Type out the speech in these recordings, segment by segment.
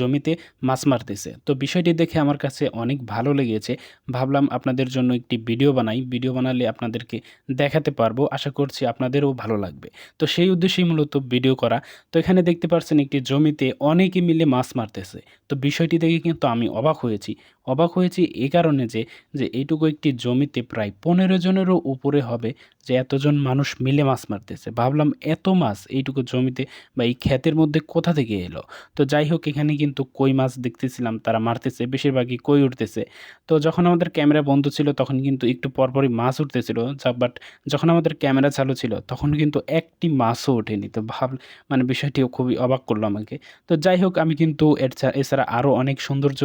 জমিতে মাছ মারতেছে। তো বিষয়টি দেখে আমার কাছে অনেক ভালো লেগেছে। ভাবলাম আপনাদের জন্য একটি ভিডিও বানাই। ভিডিও বানালে আপনাদেরকে দেখাতে পারব। আশা করছি আপনাদেরও ভালো লাগবে। তো সেই উদ্দেশ্যেই মূলত ভিডিও করা। তো এখানে দেখতে পাচ্ছেন একটি জমিতে অনেকে মিলে মাছ মারতেছে। তো বিষয়টি দেখে কিন্তু আমি অবাক হয়েছি। অবাক হয়েছি এই কারণে যে যে এইটুকু একটি জমিতে প্রায় পনেরো জনেরও উপরে হবে যে এতজন মানুষ মিলে মাছ মারতেছে। ভাবলাম এত মাছ এইটুকু জমিতে বা এই ক্ষেতের মধ্যে কোথা থেকে এলো? তো যাই হোক, এখানে কিন্তু কই মাছ দেখতেছিলাম, তারা মারতেছে, বেশিরভাগই কই উঠতেছে। তো যখন আমাদের ক্যামেরা বন্ধ ছিল, তখন কিন্তু একটু পরপরই মাছ উঠতেছিল, যা বাট যখন আমাদের ক্যামেরা চালু ছিল, তখন কিন্তু একটি মাছও ওঠেনি। তো ভাব মানে বিষয়টিও খুবই অবাক করল আমাকে। তো যাই হোক, আমি কিন্তু এছাড়া আরও অনেক সৌন্দর্য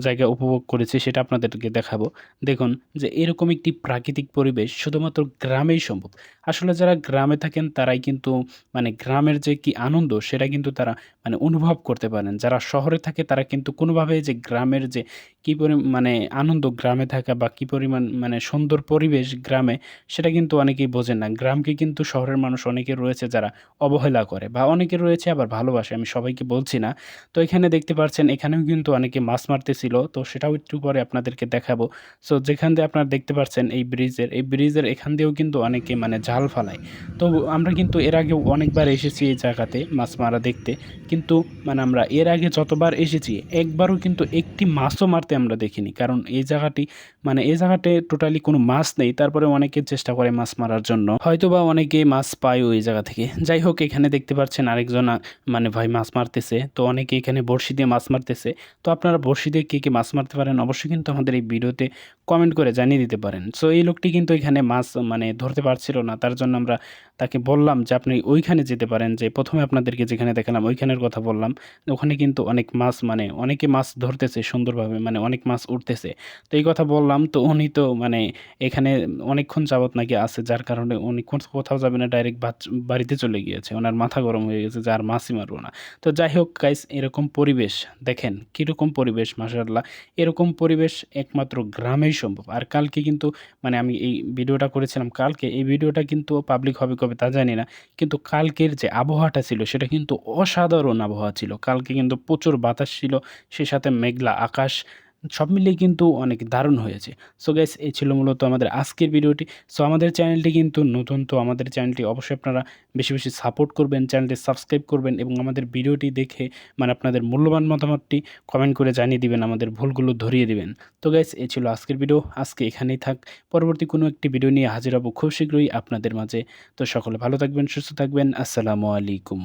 জায়গা উপভোগ করেছি, সেটা আপনাদেরকে দেখাবো। দেখুন যে এরকম একটি প্রাকৃতিক পরিবেশ শুধুমাত্র গ্রামেই সম্ভব। আসলে যারা গ্রামে থাকেন, তারাই কিন্তু মানে গ্রামের যে কি আনন্দ, সেটা কিন্তু তারা মানে অনুভব করতে পারেন। যারা শহরে থাকে, তারা কিন্তু কোনোভাবে যে গ্রামের যে কী পরি মানে আনন্দ গ্রামে থাকা বা কী পরিমাণ মানে সুন্দর পরিবেশ গ্রামে, সেটা কিন্তু অনেকেই বোঝেন না। গ্রামকে কিন্তু শহরের মানুষ অনেকে রয়েছে যারা অবহেলা করে বা অনেকে রয়েছে আবার ভালোবাসে, আমি সবাইকে বলছি না। তো এখানে দেখতে পাচ্ছেন, এখানেও কিন্তু অনেকে মাছ মারতেছিল, তো সেটাও একটু পরে আপনাদেরকে দেখাবো। সো যেখান দিয়ে আপনারা দেখতে পাচ্ছেন এই ব্রিজের এই ব্রিজের এখান দিয়েও কিন্তু অনেকে মানে জাল ফালায়। তো আমরা কিন্তু এর আগেও অনেকবার এসেছি এই জায়গাতে মাছ মারা দেখতে, কিন্তু মানে আমরা এর আগে যতবার এসেছি, একবারও কিন্তু একটি মাছও মারতে আমরা দেখিনি। কারণ এই জায়গাটি মানে এই জায়গাতে টোটালি কোনো মাছ নেই। তারপরে অনেকে চেষ্টা করে মাছ মারার জন্য। হয়তো বা অনেকে মাছ পায় ওই জায়গা থেকে। যাই হোক, এখানে দেখতে পাচ্ছেন আরেকজন মানে ভাই মাছ মারতেছে। তো অনেকে এখানে বড়শি দিয়ে মাছ মারতেছে। তো আপনারা বড়শি দিয়ে কে কে মাছ মারতে পারেন অবশ্যই কিন্তু আমাদের এই ভিডিওতে কমেন্ট করে জানিয়ে দিতে পারেন। সো এই লোকটি কিন্তু এখানে মাছ মানে ধরতে পারছিল না। তার জন্য আমরা তাকে বললাম যে আপনি ওইখানে যেতে পারেন। যে প্রথমে আপনাদেরকে যেখানে দেখালাম, ওইখানের কথা বললাম। ওখানে কিন্তু অনেক মাছ মানে অনেকে মাছ ধরতেছে সুন্দরভাবে। মানে অনেক মাছ উঠতেছে তো এই কথা বললাম, তো উনি তো মানে এখানে অনেকক্ষণ যাবত নাকি আছে, যার কারণে উনি কোথাও যাবে না ডাইরেক্ট বাড়িতে চলে গিয়েছে। ওনার মাথা গরম হয়ে গেছে, যার মাছই মারবো না। তো যাই হোক গাইস এরকম পরিবেশ, দেখেন কীরকম পরিবেশ মাসাল্লাহ এরকম পরিবেশ একমাত্র গ্রামেই সম্ভব। আর কালকে কিন্তু মানে আমি এই ভিডিওটা করেছিলাম, কালকে এই ভিডিওটা কিন্তু পাবলিক হবে কবে তা জানি না। কিন্তু কালকের যে আবহাওয়াটা ছিল, সেটা কিন্তু অসাধারণ আবহাওয়া ছিল। কালকে কিন্তু প্রচুর বাতাস ছিল, সে সাথে মেঘলা আকাশ সব মিলিয়ে কিন্তু অনেক দারুণ হয়েছে। সো গাইস এই ছিল মূলত আমাদের আজকের ভিডিওটি। সো আমাদের চ্যানেলটি কিন্তু নতুন, তো আমাদের চ্যানেলটি অবশ্যই আপনারা বেশি বেশি সাপোর্ট করবেন, চ্যানেলটি সাবস্ক্রাইব করবেন এবং আমাদের ভিডিওটি দেখে মানে আপনাদের মূল্যবান মতামতটি কমেন্ট করে জানিয়ে দিবেন, আমাদের ভুলগুলো ধরিয়ে দিবেন। তো গাইস এই ছিল আজকের ভিডিও। আজকে এখানেই থাক। পরবর্তী কোনো একটি ভিডিও নিয়ে হাজির হব খুব শীঘ্রই আপনাদের মাঝে। তো সকলে ভালো থাকবেন, সুস্থ থাকবেন। আসসালামু আলাইকুম।